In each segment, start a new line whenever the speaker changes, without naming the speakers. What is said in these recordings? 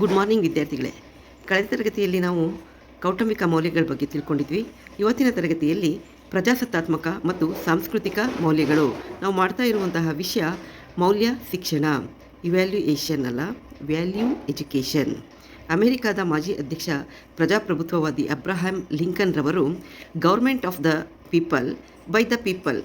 Good morning ವಿದ್ಯಾರ್ಥಿಗಳೇ. ಕಳೆದ ತರಗತಿಯಲ್ಲಿ ನಾವು ಕೌಟುಂಬಿಕ ಮೌಲ್ಯಗಳ ಬಗ್ಗೆ ತಿಳ್ಕೊಂಡಿದ್ವಿ. ಇವತ್ತಿನ ತರಗತಿಯಲ್ಲಿ ಪ್ರಜಾಸತ್ತಾತ್ಮಕ ಮತ್ತು ಸಾಂಸ್ಕೃತಿಕ ಮೌಲ್ಯಗಳು. ನಾವು ಮಾಡ್ತಾ ಇರುವಂತಹ ವಿಷಯ ಮೌಲ್ಯ ಶಿಕ್ಷಣ. ಇವ್ಯಾಲ್ಯೂಯೇಷನ್ ಅಲ್ಲ ವ್ಯಾಲ್ಯೂ ಎಜುಕೇಷನ್ ಅಮೆರಿಕಾದ ಮಾಜಿ ಅಧ್ಯಕ್ಷ, ಪ್ರಜಾಪ್ರಭುತ್ವವಾದಿ ಅಬ್ರಹಾಂ ಲಿಂಕನ್ ರವರು government of the people by the people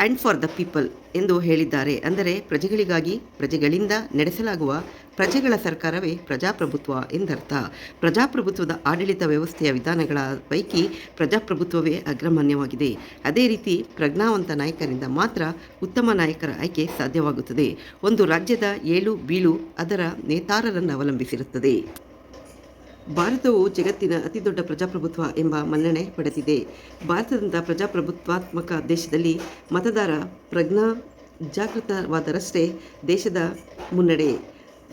and for the people ಎಂದು ಹೇಳಿದ್ದಾರೆ. ಅಂದರೆ ಪ್ರಜೆಗಳಿಗಾಗಿ ಪ್ರಜೆಗಳಿಂದ ನಡೆಸಲಾಗುವ ಪ್ರಜೆಗಳ ಸರ್ಕಾರವೇ ಪ್ರಜಾಪ್ರಭುತ್ವ ಎಂದರ್ಥ. ಪ್ರಜಾಪ್ರಭುತ್ವದ ಆಡಳಿತ ವ್ಯವಸ್ಥೆಯ ವಿಧಾನಗಳ ಪೈಕಿ ಪ್ರಜಾಪ್ರಭುತ್ವವೇ ಅಗ್ರಮಾನ್ಯವಾಗಿದೆ. ಅದೇ ರೀತಿ ಪ್ರಜ್ಞಾವಂತ ನಾಯಕರಿಂದ ಮಾತ್ರ ಉತ್ತಮ ನಾಯಕರ ಆಯ್ಕೆ ಸಾಧ್ಯವಾಗುತ್ತದೆ. ಒಂದು ರಾಜ್ಯದ ಏಳು ಬೀಳು ಅದರ ನೇತಾರರನ್ನು ಅವಲಂಬಿಸಿರುತ್ತದೆ. ಭಾರತವು ಜಗತ್ತಿನ ಅತಿದೊಡ್ಡ ಪ್ರಜಾಪ್ರಭುತ್ವ ಎಂಬ ಮನ್ನಣೆ ಪಡೆದಿದೆ. ಭಾರತದಂಥ ಪ್ರಜಾಪ್ರಭುತ್ವಾತ್ಮಕ ದೇಶದಲ್ಲಿ ಮತದಾರ ಪ್ರಜ್ಞಾ ಜಾಗೃತವಾದರಷ್ಟೇ ದೇಶದ ಮುನ್ನಡೆ.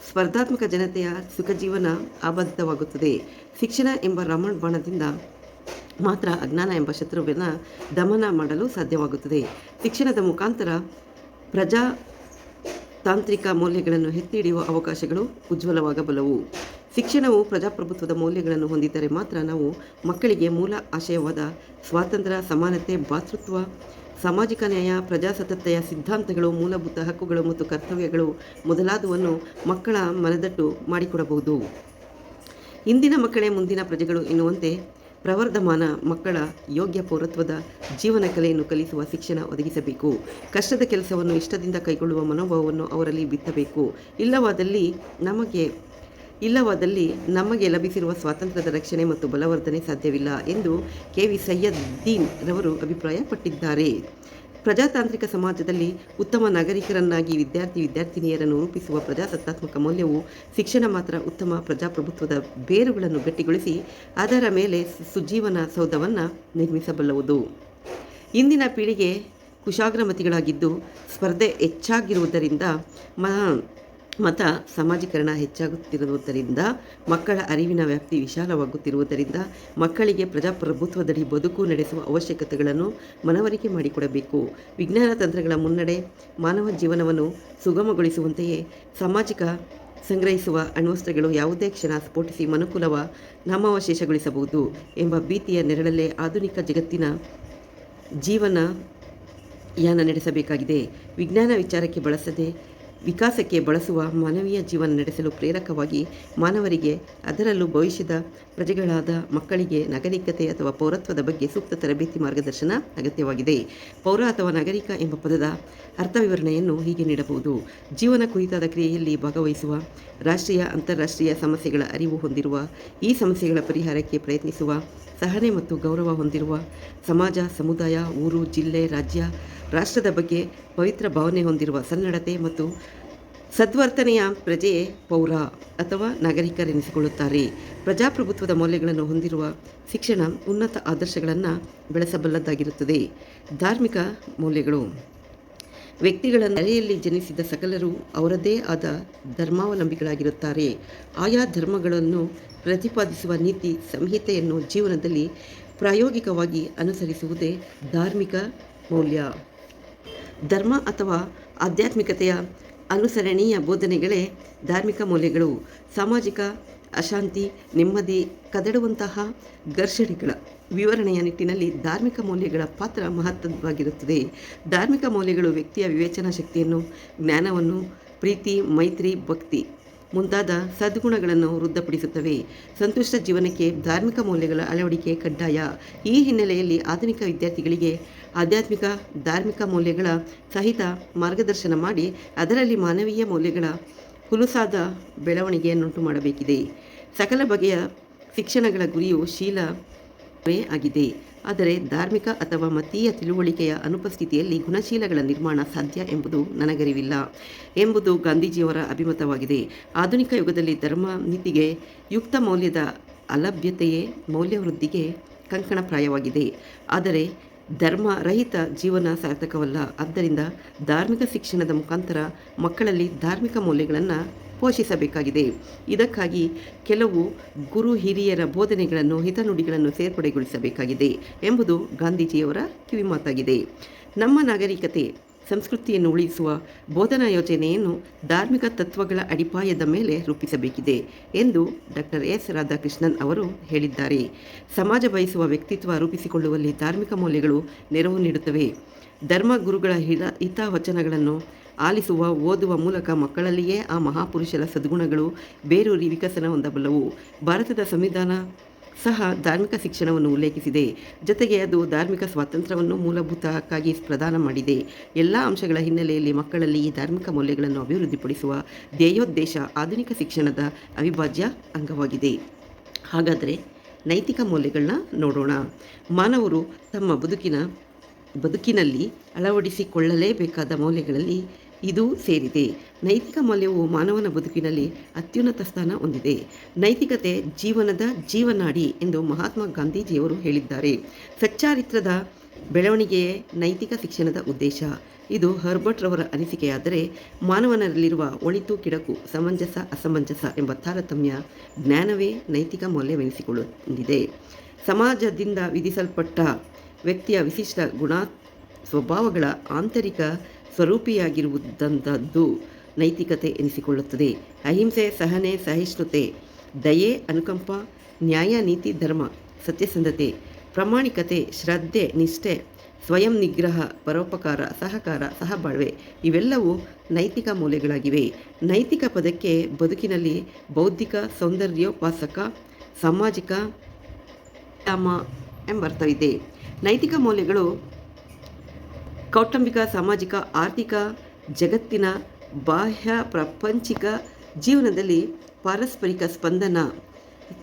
ಸ್ಪರ್ಧಾತ್ಮಕ ಜನತೆಯ ಸುಖ ಜೀವನ ಆಬದ್ಧವಾಗುತ್ತದೆ ಶಿಕ್ಷಣ ಎಂಬ ರಮಣ ಬಾಣದಿಂದ ಮಾತ್ರ ಅಜ್ಞಾನ ಎಂಬ ಶತ್ರುವನ್ನು ದಮನ ಮಾಡಲು ಸಾಧ್ಯವಾಗುತ್ತದೆ. ಶಿಕ್ಷಣದ ಮುಖಾಂತರ ಪ್ರಜಾ ತಾಂತ್ರಿಕ ಮೌಲ್ಯಗಳನ್ನು ಎತ್ತಿ ಹಿಡಿಯುವ ಅವಕಾಶಗಳು ಉಜ್ವಲವಾಗಬಲ್ಲವು. ಶಿಕ್ಷಣವು ಪ್ರಜಾಪ್ರಭುತ್ವದ ಮೌಲ್ಯಗಳನ್ನು ಹೊಂದಿದ್ದರೆ ಮಾತ್ರ ನಾವು ಮಕ್ಕಳಿಗೆ ಮೂಲ ಆಶಯವಾದ ಸ್ವಾತಂತ್ರ್ಯ, ಸಮಾನತೆ, ಭಾತೃತ್ವ, ಸಾಮಾಜಿಕ ನ್ಯಾಯ, ಪ್ರಜಾಸತ್ತತೆಯ ಸಿದ್ಧಾಂತಗಳು, ಮೂಲಭೂತ ಹಕ್ಕುಗಳು ಮತ್ತು ಕರ್ತವ್ಯಗಳು ಮೊದಲಾದವನ್ನು ಮಕ್ಕಳ ಮನದಟ್ಟು ಮಾಡಿಕೊಡಬಹುದು. ಇಂದಿನ ಮಕ್ಕಳೇ ಮುಂದಿನ ಪ್ರಜೆಗಳು ಎನ್ನುವಂತೆ ಪ್ರವರ್ಧಮಾನ ಮಕ್ಕಳ ಯೋಗ್ಯ ಪೌರತ್ವದ ಜೀವನ ಕಲೆಯನ್ನು ಕಲಿಸುವ ಶಿಕ್ಷಣ ಒದಗಿಸಬೇಕು. ಕಷ್ಟದ ಕೆಲಸವನ್ನು ಇಷ್ಟದಿಂದ ಕೈಗೊಳ್ಳುವ ಮನೋಭಾವವನ್ನು ಅವರಲ್ಲಿ ಬಿತ್ತಬೇಕು. ಇಲ್ಲವಾದಲ್ಲಿ ನಮಗೆ ಇಲ್ಲವಾದಲ್ಲಿ ನಮಗೆ ಲಭಿಸಿರುವ ಸ್ವಾತಂತ್ರ್ಯದ ರಕ್ಷಣೆ ಮತ್ತು ಬಲವರ್ಧನೆ ಸಾಧ್ಯವಿಲ್ಲ ಎಂದು ಕೆ ವಿ ಸೈಯದ್ದೀನ್ ರವರು ಅಭಿಪ್ರಾಯಪಟ್ಟಿದ್ದಾರೆ. ಪ್ರಜಾತಾಂತ್ರಿಕ ಸಮಾಜದಲ್ಲಿ ಉತ್ತಮ ನಾಗರಿಕರನ್ನಾಗಿ ವಿದ್ಯಾರ್ಥಿ ವಿದ್ಯಾರ್ಥಿನಿಯರನ್ನು ರೂಪಿಸುವ ಪ್ರಜಾಸತ್ತಾತ್ಮಕ ಮೌಲ್ಯವು ಶಿಕ್ಷಣ ಮಾತ್ರ ಉತ್ತಮ ಪ್ರಜಾಪ್ರಭುತ್ವದ ಬೇರುಗಳನ್ನು ಗಟ್ಟಿಗೊಳಿಸಿ ಅದರ ಮೇಲೆ ಸುಜೀವನ ಸೌಧವನ್ನು ನಿರ್ಮಿಸಬಲ್ಲವುದು. ಇಂದಿನ ಪೀಳಿಗೆ ಕುಶಾಗ್ರಮತಿಗಳಾಗಿದ್ದು ಸ್ಪರ್ಧೆ ಹೆಚ್ಚಾಗಿರುವುದರಿಂದ ಮ ಮತ ಸಮಾಜೀಕರಣ ಹೆಚ್ಚಾಗುತ್ತಿರುವುದರಿಂದ, ಮಕ್ಕಳ ಅರಿವಿನ ವ್ಯಾಪ್ತಿ ವಿಶಾಲವಾಗುತ್ತಿರುವುದರಿಂದ ಮಕ್ಕಳಿಗೆ ಪ್ರಜಾಪ್ರಭುತ್ವದಡಿ ಬದುಕು ನಡೆಸುವ ಅವಶ್ಯಕತೆಗಳನ್ನು ಮನವರಿಕೆ ಮಾಡಿಕೊಡಬೇಕು. ವಿಜ್ಞಾನ ತಂತ್ರಗಳ ಮುನ್ನಡೆ ಮಾನವ ಜೀವನವನ್ನು ಸುಗಮಗೊಳಿಸುವಂತೆಯೇ ಸಾಮಾಜಿಕ ಸಂಗ್ರಹಿಸುವ ಅಣ್ವಸ್ತ್ರಗಳು ಯಾವುದೇ ಕ್ಷಣ ಸ್ಫೋಟಿಸಿ ಮನುಕುಲವ ನಾಮಾವಶೇಷಗೊಳಿಸಬಹುದು ಎಂಬ ಭೀತಿಯ ನೆರಳಲ್ಲೇ ಆಧುನಿಕ ಜಗತ್ತಿನ ಜೀವನ ಯಾನ ನಡೆಸಬೇಕಾಗಿದೆ. ವಿಜ್ಞಾನ ವಿಚಾರಕ್ಕೆ ಬಳಸದೆ ವಿಕಾಸಕ್ಕೆ ಬಳಸುವ ಮಾನವೀಯ ಜೀವನ ನಡೆಸಲು ಪ್ರೇರಕವಾಗಿ ಮಾನವರಿಗೆ ಅದರಲ್ಲೂ ಭವಿಷ್ಯದ ಪ್ರಜೆಗಳಾದ ಮಕ್ಕಳಿಗೆ ನಾಗರಿಕತೆ ಅಥವಾ ಪೌರತ್ವದ ಬಗ್ಗೆ ಸೂಕ್ತ ತರಬೇತಿ ಮಾರ್ಗದರ್ಶನ ಅಗತ್ಯವಾಗಿದೆ. ಪೌರ ಅಥವಾ ನಾಗರಿಕ ಎಂಬ ಪದದ ಅರ್ಥ ವಿವರಣೆಯನ್ನು ಹೀಗೆ ನೀಡಬಹುದು. ಜೀವನ ಕುರಿತಾದ ಕ್ರಿಯೆಯಲ್ಲಿ ಭಾಗವಹಿಸುವ, ರಾಷ್ಟ್ರೀಯ, ಅಂತಾರಾಷ್ಟ್ರೀಯ ಸಮಸ್ಯೆಗಳ ಅರಿವು ಹೊಂದಿರುವ, ಈ ಸಮಸ್ಯೆಗಳ ಪರಿಹಾರಕ್ಕೆ ಪ್ರಯತ್ನಿಸುವ, ಸಹನೆ ಮತ್ತು ಗೌರವ ಹೊಂದಿರುವ ಸಮಾಜ, ಸಮುದಾಯ, ಊರು, ಜಿಲ್ಲೆ, ರಾಜ್ಯ, ರಾಷ್ಟ್ರದ ಬಗ್ಗೆ ಪವಿತ್ರ ಭಾವನೆ ಹೊಂದಿರುವ ಸನ್ನಡತೆ ಮತ್ತು ಸದ್ವರ್ತನೆಯ ಪ್ರಜೆ, ಪೌರ ಅಥವಾ ನಾಗರಿಕರೆನಿಸಿಕೊಳ್ಳುತ್ತಾರೆ. ಪ್ರಜಾಪ್ರಭುತ್ವದ ಮೌಲ್ಯಗಳನ್ನು ಹೊಂದಿರುವ ಶಿಕ್ಷಣ ಉನ್ನತ ಆದರ್ಶಗಳನ್ನು ಬೆಳೆಸಬಲ್ಲದ್ದಾಗಿರುತ್ತದೆ. ಧಾರ್ಮಿಕ ಮೌಲ್ಯಗಳು. ವ್ಯಕ್ತಿಗಳ ನೆಲೆಯಲ್ಲಿ ಜನಿಸಿದ ಸಕಲರು ಅವರದೇ ಆದ ಧರ್ಮಾವಲಂಬಿಗಳಾಗಿರುತ್ತಾರೆ. ಆಯಾ ಧರ್ಮಗಳನ್ನು ಪ್ರತಿಪಾದಿಸುವ ನೀತಿ, ಸಂಹಿತೆಯನ್ನು ಜೀವನದಲ್ಲಿ ಪ್ರಾಯೋಗಿಕವಾಗಿ ಅನುಸರಿಸುವುದೇ ಧಾರ್ಮಿಕ ಮೌಲ್ಯ. ಧರ್ಮ ಅಥವಾ ಆಧ್ಯಾತ್ಮಿಕತೆಯ ಅನುಸರಣೀಯ ಬೋಧನೆಗಳೇ ಧಾರ್ಮಿಕ ಮೌಲ್ಯಗಳು. ಸಾಮಾಜಿಕ ಅಶಾಂತಿ, ನೆಮ್ಮದಿ, ಕದಡುವಂತಹ ಘರ್ಷಣೆಗಳ ವಿವರಣೆಯ ನಿಟ್ಟಿನಲ್ಲಿ ಧಾರ್ಮಿಕ ಮೌಲ್ಯಗಳ ಪಾತ್ರ ಮಹತ್ವವಾಗಿರುತ್ತದೆ ಧಾರ್ಮಿಕ ಮೌಲ್ಯಗಳು ವ್ಯಕ್ತಿಯ ವಿವೇಚನಾ ಶಕ್ತಿಯನ್ನು, ಜ್ಞಾನವನ್ನು, ಪ್ರೀತಿ, ಮೈತ್ರಿ, ಭಕ್ತಿ ಮುಂತಾದ ಸದ್ಗುಣಗಳನ್ನು ವೃದ್ಧಪಡಿಸುತ್ತವೆ. ಸಂತುಷ್ಟ ಜೀವನಕ್ಕೆ ಧಾರ್ಮಿಕ ಮೌಲ್ಯಗಳ ಅಳವಡಿಕೆ ಕಡ್ಡಾಯ. ಈ ಹಿನ್ನೆಲೆಯಲ್ಲಿ ಆಧುನಿಕ ವಿದ್ಯಾರ್ಥಿಗಳಿಗೆ ಆಧ್ಯಾತ್ಮಿಕ, ಧಾರ್ಮಿಕ ಮೌಲ್ಯಗಳ ಸಹಿತ ಮಾರ್ಗದರ್ಶನ ಮಾಡಿ ಅದರಲ್ಲಿ ಮಾನವೀಯ ಮೌಲ್ಯಗಳ ಹುಲುಸಾದ ಬೆಳವಣಿಗೆಯನ್ನುಂಟು ಮಾಡಬೇಕಿದೆ. ಸಕಲ ಬಗೆಯ ಶಿಕ್ಷಣಗಳ ಗುರಿಯು ಶೀಲವೇ ಆಗಿದೆ. ಆದರೆ ಧಾರ್ಮಿಕ ಅಥವಾ ಮತೀಯ ತಿಳುವಳಿಕೆಯ ಅನುಪಸ್ಥಿತಿಯಲ್ಲಿ ಗುಣಶೀಲಗಳ ನಿರ್ಮಾಣ ಸಾಧ್ಯ ಎಂಬುದು ನನಗರಿವಿಲ್ಲ ಎಂಬುದು ಗಾಂಧೀಜಿಯವರ ಅಭಿಮತವಾಗಿದೆ. ಆಧುನಿಕ ಯುಗದಲ್ಲಿ ಧರ್ಮ ನೀತಿಗೆ ಯುಕ್ತ ಮೌಲ್ಯದ ಅಲಭ್ಯತೆಯೇ ಮೌಲ್ಯವೃದ್ಧಿಗೆ ಕಂಕಣಪ್ರಾಯವಾಗಿದೆ. ಆದರೆ ಧರ್ಮ ರಹಿತ ಜೀವನ ಸಾರ್ಥಕವಲ್ಲ. ಆದ್ದರಿಂದ ಧಾರ್ಮಿಕ ಶಿಕ್ಷಣದ ಮುಖಾಂತರ ಮಕ್ಕಳಲ್ಲಿ ಧಾರ್ಮಿಕ ಮೌಲ್ಯಗಳನ್ನು ಪೋಷಿಸಬೇಕಾಗಿದೆ. ಇದಕ್ಕಾಗಿ ಕೆಲವು ಗುರು ಹಿರಿಯರ ಬೋಧನೆಗಳನ್ನು ಹಿತನುಡಿಗಳನ್ನು ಸೇರ್ಪಡೆಗೊಳಿಸಬೇಕಾಗಿದೆ ಎಂಬುದು ಗಾಂಧೀಜಿಯವರ ಕಿವಿಮಾತಾಗಿದೆ. ನಮ್ಮ ನಾಗರಿಕತೆ ಸಂಸ್ಕೃತಿಯನ್ನು ಉಳಿಸುವ ಬೋಧನಾ ಯೋಜನೆಯನ್ನು ಧಾರ್ಮಿಕ ತತ್ವಗಳ ಅಡಿಪಾಯದ ಮೇಲೆ ರೂಪಿಸಬೇಕಿದೆ ಎಂದು ಡಾಕ್ಟರ್ ಎಸ್ ರಾಧಾಕೃಷ್ಣನ್ ಅವರು ಹೇಳಿದ್ದಾರೆ. ಸಮಾಜ ಬಯಸುವ ವ್ಯಕ್ತಿತ್ವ ರೂಪಿಸಿಕೊಳ್ಳುವಲ್ಲಿ ಧಾರ್ಮಿಕ ಮೌಲ್ಯಗಳು ನೆರವು ನೀಡುತ್ತವೆ. ಧರ್ಮ ಗುರುಗಳ ಹಿತ ವಚನಗಳನ್ನು ಆಲಿಸುವ, ಓದುವ ಮೂಲಕ ಮಕ್ಕಳಲ್ಲಿಯೇ ಆ ಮಹಾಪುರುಷರ ಸದ್ಗುಣಗಳು ಬೇರೂರಿ ವಿಕಸನ ಹೊಂದಬಲ್ಲವು. ಭಾರತದ ಸಂವಿಧಾನ ಸಹ ಧಾರ್ಮಿಕ ಶಿಕ್ಷಣವನ್ನು ಉಲ್ಲೇಖಿಸಿದೆ. ಜೊತೆಗೆ ಅದು ಧಾರ್ಮಿಕ ಸ್ವಾತಂತ್ರ್ಯವನ್ನು ಮೂಲಭೂತ ಹಕ್ಕಾಗಿ ಪ್ರದಾನ ಮಾಡಿದೆ. ಎಲ್ಲ ಅಂಶಗಳ ಹಿನ್ನೆಲೆಯಲ್ಲಿ ಮಕ್ಕಳಲ್ಲಿ ಈ ಧಾರ್ಮಿಕ ಮೌಲ್ಯಗಳನ್ನು ಅಭಿವೃದ್ಧಿಪಡಿಸುವ ಧ್ಯೇಯೋದ್ದೇಶ ಆಧುನಿಕ ಶಿಕ್ಷಣದ ಅವಿಭಾಜ್ಯ ಅಂಗವಾಗಿದೆ. ಹಾಗಾದರೆ ನೈತಿಕ ಮೌಲ್ಯಗಳನ್ನ ನೋಡೋಣ. ಮಾನವರು ತಮ್ಮ ಬದುಕಿನ, ಬದುಕಿನಲ್ಲಿ ಅಳವಡಿಸಿಕೊಳ್ಳಲೇಬೇಕಾದ ಮೌಲ್ಯಗಳಲ್ಲಿ ಇದು ಸೇರಿದೆ. ನೈತಿಕ ಮೌಲ್ಯವು ಮಾನವನ ಬದುಕಿನಲ್ಲಿ ಅತ್ಯುನ್ನತ ಸ್ಥಾನ ಹೊಂದಿದೆ. ನೈತಿಕತೆ ಜೀವನದ ಜೀವನಾಡಿ ಎಂದು ಮಹಾತ್ಮ ಗಾಂಧೀಜಿಯವರು ಹೇಳಿದ್ದಾರೆ. ಸಚ್ಚಾರಿತ್ರದ ಬೆಳವಣಿಗೆಯೇ ನೈತಿಕ ಶಿಕ್ಷಣದ ಉದ್ದೇಶ. ಇದು ಹರ್ಬರ್ಟ್ ರವರ ಅನಿಸಿಕೆಯಾದರೆ, ಮಾನವನಲ್ಲಿರುವ ಒಳಿತು ಕಿಡಕು ಸಮಂಜಸ ಅಸಮಂಜಸ ಎಂಬ ತಾರತಮ್ಯ ಜ್ಞಾನವೇ ನೈತಿಕ ಮೌಲ್ಯವೆನಿಸಿಕೊಳ್ಳುತ್ತಿದೆ ಸಮಾಜದಿಂದ ವಿಧಿಸಲ್ಪಟ್ಟ ವ್ಯಕ್ತಿಯ ವಿಶಿಷ್ಟ ಗುಣ, ಸ್ವಭಾವಗಳ ಆಂತರಿಕ ಸ್ವರೂಪಿಯಾಗಿರುವುದಂಥದ್ದು ನೈತಿಕತೆ ಎನಿಸಿಕೊಳ್ಳುತ್ತದೆ. ಅಹಿಂಸೆ, ಸಹನೆ, ಸಹಿಷ್ಣುತೆ, ದಯೆ, ಅನುಕಂಪ, ನ್ಯಾಯ, ನೀತಿ, ಧರ್ಮ, ಸತ್ಯಸಂಧತೆ, ಪ್ರಾಮಾಣಿಕತೆ, ಶ್ರದ್ಧೆ, ನಿಷ್ಠೆ, ಸ್ವಯಂ ನಿಗ್ರಹ, ಪರೋಪಕಾರ, ಸಹಕಾರ, ಸಹಬಾಳ್ವೆ ಇವೆಲ್ಲವೂ ನೈತಿಕ ಮೌಲ್ಯಗಳಾಗಿವೆ ನೈತಿಕ ಪದಕ್ಕೆ ಬದುಕಿನಲ್ಲಿ ಬೌದ್ಧಿಕ ಸೌಂದರ್ಯೋಪಾಸಕ ಸಾಮಾಜಿಕ ಎಂಬರ್ಥವಿದೆ. ನೈತಿಕ ಮೌಲ್ಯಗಳು ಕೌಟುಂಬಿಕ, ಸಾಮಾಜಿಕ, ಆರ್ಥಿಕ ಜಗತ್ತಿನ ಬಾಹ್ಯ ಪ್ರಪಂಚಿಕ ಜೀವನದಲ್ಲಿ ಪಾರಸ್ಪರಿಕ ಸ್ಪಂದನ,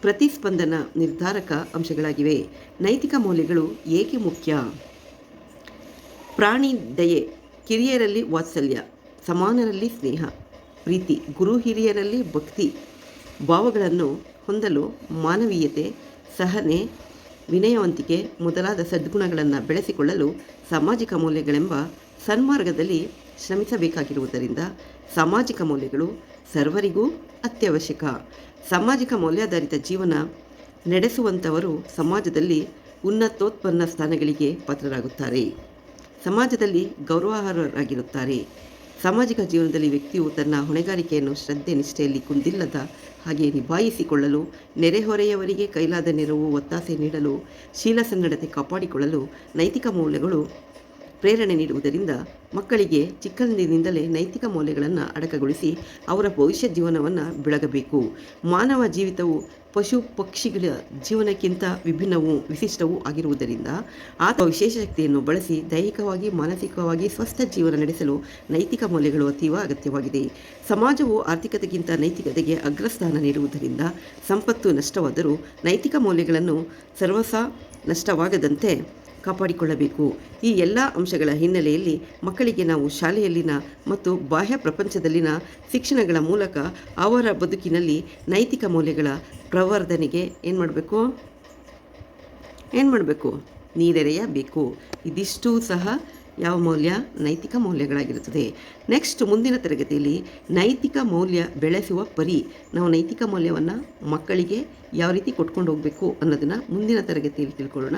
ಪ್ರತಿಸ್ಪಂದನ ನಿರ್ಧಾರಕ ಅಂಶಗಳಾಗಿವೆ. ನೈತಿಕ ಮೌಲ್ಯಗಳು ಏಕೆ ಮುಖ್ಯ? ಪ್ರಾಣಿ ದಯೆ, ಕಿರಿಯರಲ್ಲಿ ವಾತ್ಸಲ್ಯ, ಸಮಾನರಲ್ಲಿ ಸ್ನೇಹ, ಪ್ರೀತಿ, ಗುರು ಹಿರಿಯರಲ್ಲಿ ಭಕ್ತಿ, ಭಾವಗಳನ್ನು ಹೊಂದಲು ಮಾನವೀಯತೆ, ಸಹನೆ ವಿನಯವಂತಿಕೆ ಮೊದಲಾದ ಸದ್ಗುಣಗಳನ್ನು ಬೆಳೆಸಿಕೊಳ್ಳಲು ಸಾಮಾಜಿಕ ಮೌಲ್ಯಗಳೆಂಬ ಸನ್ಮಾರ್ಗದಲ್ಲಿ ಶ್ರಮಿಸಬೇಕಾಗಿರುವುದರಿಂದ ಸಾಮಾಜಿಕ ಮೌಲ್ಯಗಳು ಸರ್ವರಿಗೂ ಅತ್ಯವಶ್ಯಕ. ಸಾಮಾಜಿಕ ಮೌಲ್ಯಾಧಾರಿತ ಜೀವನ ನಡೆಸುವಂಥವರು ಸಮಾಜದಲ್ಲಿ ಉನ್ನತೋತ್ಪನ್ನ ಸ್ಥಾನಗಳಿಗೆ ಪಾತ್ರರಾಗುತ್ತಾರೆ. ಸಮಾಜದಲ್ಲಿ ಗೌರವಾರ್ಹರಾಗಿರುತ್ತಾರೆ. ಸಾಮಾಜಿಕ ಜೀವನದಲ್ಲಿ ವ್ಯಕ್ತಿಯು ತನ್ನ ಹೊಣೆಗಾರಿಕೆಯನ್ನು ಶ್ರದ್ಧೆ ನಿಷ್ಠೆಯಲ್ಲಿ ಕುಂದಿಲ್ಲದ ಹಾಗೆ ನಿಭಾಯಿಸಿಕೊಳ್ಳಲು ನೆರೆಹೊರೆಯವರಿಗೆ ಕೈಲಾದ ನೆರವು, ಒತ್ತಾಸೆ ನೀಡಲು, ಶೀಲ ಸನ್ನಡತೆ ಕಾಪಾಡಿಕೊಳ್ಳಲು ನೈತಿಕ ಮೌಲ್ಯಗಳು ಪ್ರೇರಣೆ ನೀಡುವುದರಿಂದ ಮಕ್ಕಳಿಗೆ ಚಿಕ್ಕಂದಿನಿಂದಲೇ ನೈತಿಕ ಮೌಲ್ಯಗಳನ್ನು ಅಡಕಗೊಳಿಸಿ ಅವರ ಭವಿಷ್ಯ ಜೀವನವನ್ನು ಬೆಳಗಬೇಕು. ಮಾನವ ಜೀವಿತವು ಪಶು ಪಕ್ಷಿಗಳ ಜೀವನಕ್ಕಿಂತ ವಿಭಿನ್ನವೂ ವಿಶಿಷ್ಟವೂ ಆಗಿರುವುದರಿಂದ ಆತ ವಿಶೇಷ ಶಕ್ತಿಯನ್ನು ಬಳಸಿ ದೈಹಿಕವಾಗಿ, ಮಾನಸಿಕವಾಗಿ ಸ್ವಸ್ಥ ಜೀವನ ನಡೆಸಲು ನೈತಿಕ ಮೌಲ್ಯಗಳು ಅತೀವ ಅಗತ್ಯವಾಗಿದೆ. ಸಮಾಜವು ಆರ್ಥಿಕತೆಗಿಂತ ನೈತಿಕತೆಗೆ ಅಗ್ರಸ್ಥಾನ ನೀಡುವುದರಿಂದ ಸಂಪತ್ತು ನಷ್ಟವಾದರೂ ನೈತಿಕ ಮೌಲ್ಯಗಳನ್ನು ಸರ್ವಸ ನಷ್ಟವಾಗದಂತೆ ಕಾಪಾಡಿಕೊಳ್ಳಬೇಕು. ಈ ಎಲ್ಲ ಅಂಶಗಳ ಹಿನ್ನೆಲೆಯಲ್ಲಿ ಮಕ್ಕಳಿಗೆ ನಾವು ಶಾಲೆಯಲ್ಲಿನ ಮತ್ತು ಬಾಹ್ಯ ಪ್ರಪಂಚದಲ್ಲಿನ ಶಿಕ್ಷಣಗಳ ಮೂಲಕ ಅವರ ಬದುಕಿನಲ್ಲಿ ನೈತಿಕ ಮೌಲ್ಯಗಳ ಪ್ರವರ್ಧನೆಗೆ ಏನು ಮಾಡಬೇಕು? ಏನು ಮಾಡಬೇಕು? ನೀರೆರೆಯಬೇಕು. ಇದಿಷ್ಟು ಸಹ ಯಾವ ಮೌಲ್ಯ? ನೈತಿಕ ಮೌಲ್ಯಗಳಾಗಿರುತ್ತದೆ. ನೆಕ್ಸ್ಟ್ ಮುಂದಿನ ತರಗತಿಯಲ್ಲಿ ನೈತಿಕ ಮೌಲ್ಯ ಬೆಳೆಸುವ ಪರಿ ನಾವು ನೈತಿಕ ಮೌಲ್ಯವನ್ನು ಮಕ್ಕಳಿಗೆ ಯಾವ ರೀತಿ ಕೊಟ್ಕೊಂಡು ಹೋಗಬೇಕು ಅನ್ನೋದನ್ನು ಮುಂದಿನ ತರಗತಿಯಲ್ಲಿ ತಿಳ್ಕೊಳ್ಳೋಣ.